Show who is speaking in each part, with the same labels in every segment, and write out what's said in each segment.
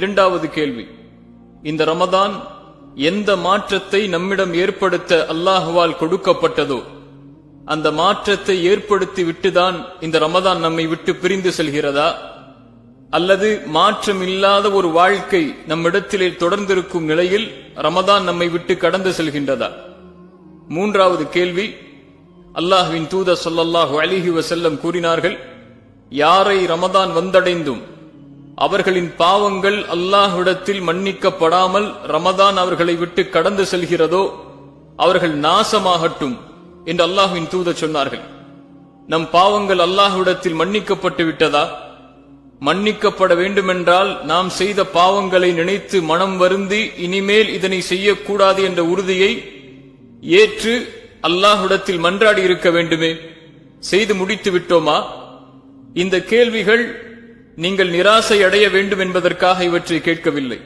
Speaker 1: இரண்டாவது கேள்வி. இந்த ரமதான் எந்த மாற்றத்தை நம்மிடம் ஏற்படுத்த அல்லாஹுவால் கொடுக்கப்பட்டதோ அந்த மாற்றத்தை ஏற்படுத்தி விட்டுதான் இந்த ரமதான் நம்மை விட்டு பிரிந்து செல்கிறதா? அல்லது மாற்றம் இல்லாத ஒரு வாழ்க்கை நம்மிடத்திலே தொடர்ந்திருக்கும் நிலையில் ரமதான் நம்மை விட்டு கடந்து செல்கின்றதா? மூன்றாவது கேள்வி. அல்லாஹ்வின் தூத சொல்லல்லாஹு அலிஹி வசல்லம் கூறினார்கள் யாரை ரமதான் வந்தடைந்தும் அவர்களின் பாவங்கள் அல்லாஹ்விடத்தில் மன்னிக்கப்படாமல் ரமதான் அவர்களை விட்டு கடந்து செல்கிறதோ அவர்கள் நாசமாகட்டும் என்று அல்லாஹுவின் தூத சொன்னார்கள். நம் பாவங்கள் அல்லாஹ்விடத்தில் மன்னிக்கப்பட்டு விட்டதா? மன்னிக்கப்பட வேண்டுமென்றால் நாம் செய்த பாவங்களை நினைத்து மனம் வருந்தி இனிமேல் இதனை செய்யக்கூடாது என்ற உறுதியை ஏற்று அல்லாஹ்விடத்தில் மன்றாடி இருக்க வேண்டுமே? செய்து முடித்து விட்டோமா? இந்த கேள்விகள் நீங்கள் நிராசை அடைய வேண்டும் என்பதற்காக இவற்றை கேட்கவில்லை.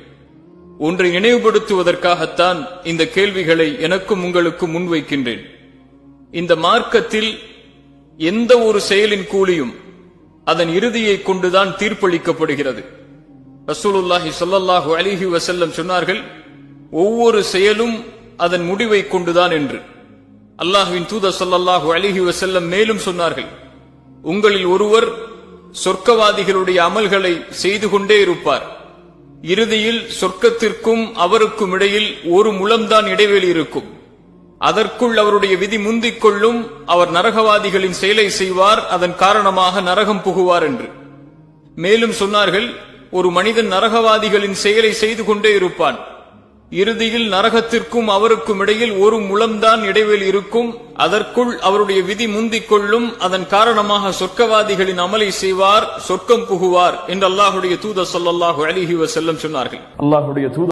Speaker 1: ஒன்றை நினைவுபடுத்துவதற்காகத்தான் இந்த கேள்விகளை எனக்கும் உங்களுக்கும் முன்வைக்கின்றேன். இந்த மார்க்கத்தில் எந்த ஒரு செயலின் கூலியும் அதன் இறுதியை கொண்டுதான் தீர்ப்பளிக்கப்படுகிறது. ரசூலுல்லாஹி சொல்லல்லாஹு அலிஹி வசல்லம் சொன்னார்கள் ஒவ்வொரு செயலும் அதன் முடிவை கொண்டுதான் என்று. அல்லாஹுவின் தூத சொல்லல்லாஹு அலிஹி வசல்லம் மேலும் சொன்னார்கள் உங்களில் ஒருவர் சொர்க்கவாதிகளுடைய அமல்களை செய்து கொண்டே இருப்பார். இறுதியில் சொர்க்கத்திற்கும் அவருக்கும் இடையில் ஒரு முழம்தான் இடைவெளி இருக்கும். அதற்குள் அவருடைய விதி முந்திக் கொள்ளும் அவர் நரகவாதிகளின் செயலை செய்வார் அதன் காரணமாக நரகம் புகுவார் என்று. மேலும் சொன்னார்கள் ஒரு மனிதன் நரகவாதிகளின் செயலை செய்து கொண்டே இருப்பான். இறுதியில் நரகத்திற்கும் அவருக்கும் இடையில் ஒரு முழம்தான் இடைவெளி இருக்கும் அதற்குள் அவருடைய விதி முந்திக் கொள்ளும் அதன் காரணமாக சொர்க்கவாதிகளின் அமலை செய்வார் சொர்க்கம் புகுவார் என்று அல்லாஹுடைய தூதர் சொல்லல்லாஹு அலிஹி வசல்லம் சொன்னார்கள்.
Speaker 2: அல்லாஹுடைய தூதர்